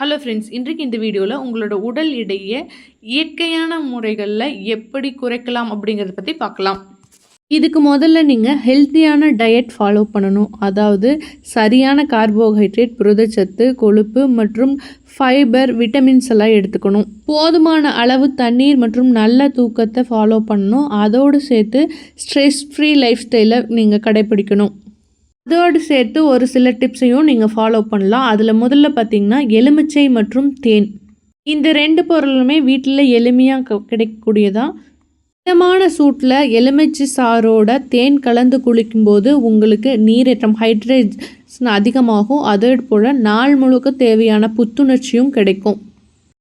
Hello friends இன்றைக்கு இந்த வீடியோவில் உங்களோட உடல் இடையே இயற்கையான முறைகளில் எப்படி குறைக்கலாம் அப்படிங்கிறத பற்றி பார்க்கலாம். இதுக்கு முதல்ல நீங்கள் ஹெல்த்தியான டயட் ஃபாலோ பண்ணணும். அதாவது சரியான கார்போஹைட்ரேட் புரதச்சத்து கொழுப்பு மற்றும் ஃபைபர் விட்டமின்ஸ் எல்லாம் எடுத்துக்கணும். போதுமான அளவு தண்ணீர் மற்றும் நல்ல தூக்கத்தை ஃபாலோ பண்ணணும். அதோடு சேர்த்து ஸ்ட்ரெஸ் ஃப்ரீ லைஃப் ஸ்டைலை நீங்கள் கடைப்பிடிக்கணும் அதோடு சேர்த்து ஒரு சில டிப்ஸையும் நீங்கள் ஃபாலோ பண்ணலாம். அதில் முதல்ல பார்த்தீங்கன்னா எலுமிச்சை மற்றும் தேன். இந்த ரெண்டு பொருளுமே வீட்டில் எளிமையாக க- கிடைக்கக்கூடியதான் மிதமான சூட்டில் எலுமிச்சை சாரோட தேன் கலந்து குளிக்கும்போது உங்களுக்கு நீரேற்றம் ஹைட்ரேஷன் அதிகமாகும். அதே போல் நாள் முழுக்க தேவையான புத்துணர்ச்சியும் கிடைக்கும்.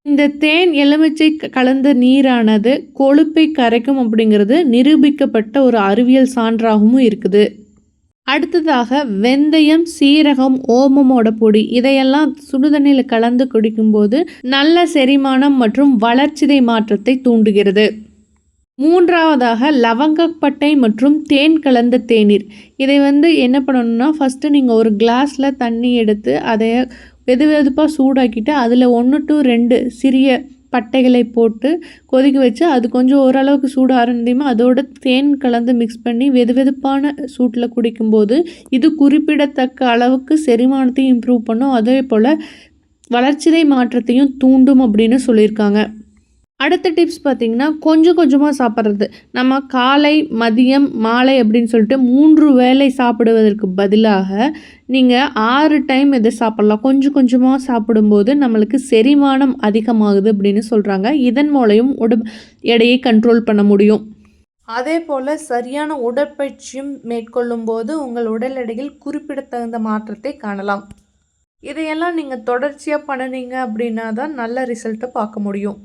இந்த தேன் எலுமிச்சை கலந்த நீரானது கொழுப்பை கரைக்கும் அப்படிங்கிறது நிரூபிக்கப்பட்ட ஒரு அறிவியல் சான்றாகவும் இருக்குது. அடுத்ததாக வெந்தயம் சீரகம் ஓமமோட பொடி இதையெல்லாம் சுடுதண்ணியில் கலந்து குடிக்கும்போது நல்ல செரிமானம் மற்றும் வளர்ச்சிதை மாற்றத்தை தூண்டுகிறது. மூன்றாவதாக லவங்கப்பட்டை மற்றும் தேன் கலந்த தேநீர். இதை வந்து என்ன பண்ணணும்னா ஃபஸ்ட்டு நீங்கள் ஒரு கிளாஸில் தண்ணி எடுத்து அதை வெது வெதுப்பாக சூடாக்கிட்டு அதில் ஒன்று டு ரெண்டு சிறிய பட்டைகளை போட்டு கொதிக்க வச்சு அது கொஞ்சம் ஓரளவுக்கு சூடு ஆரம்பியுமோ அதோட தேன் கலந்து மிக்ஸ் பண்ணி வெது வெதுப்பான சூட்டில் குடிக்கும்போது இது குறிப்பிடத்தக்க அளவுக்கு செரிமானத்தையும் இம்ப்ரூவ் பண்ணும். அதே போல் வளர்ச்சிதை மாற்றத்தையும் தூண்டும் அப்படின்னு சொல்லியிருக்காங்க. அடுத்த டிப்ஸ் பார்த்திங்கன்னா கொஞ்சம் கொஞ்சமாக சாப்பிட்றது. நம்ம காலை மதியம் மாலை அப்படின்னு சொல்லிட்டு மூன்று வேளை சாப்பிடுவதற்கு பதிலாக நீங்கள் ஆறு டைம் இதை சாப்பிட்லாம்? கொஞ்சம் கொஞ்சமாக சாப்பிடும்போது நம்மளுக்கு செரிமானம் அதிகமாகுது அப்படின்னு சொல்கிறாங்க இதன் மூலையும் உடம்பு எடையை கண்ட்ரோல் பண்ண முடியும். அதே போல் சரியான உடற்பயிற்சியும் மேற்கொள்ளும் போது உங்கள் உடல் எடையில் குறிப்பிடத்தகுந்த மாற்றத்தை காணலாம். இதையெல்லாம் நீங்கள் தொடர்ச்சியாக பண்ணுனீங்க அப்படின்னா தான் நல்ல ரிசல்ட்டை பார்க்க முடியும்.